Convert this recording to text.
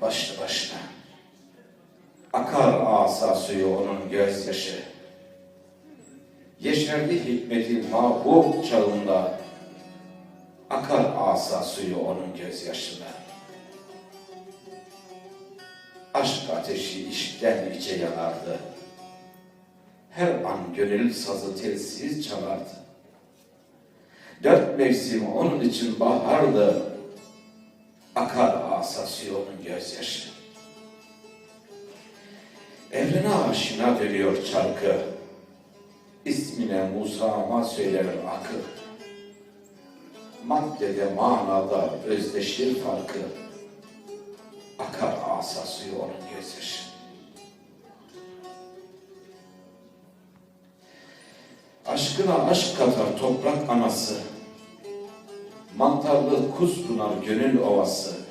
başlı başına. Akar asa suyu onun gözyaşı. Yeşerli hikmetin mahbub çağında akar asa suyu onun gözyaşına. Aşk ateşi işten içe yanardı. Her an gönül sazı telsiz çalardı. Dört mevsim onun için bahardı. Akar asa suyu onun gözyaşı. Evrene aşina dönüyor çarkı. İsmine Musa'ma söyler akı. Maddede manada özdeşir farkı. Akar asa suyu onun gözyaşı. Aşkına aşk katar toprak anası. Mantarlı kuz pınar gönül ovası.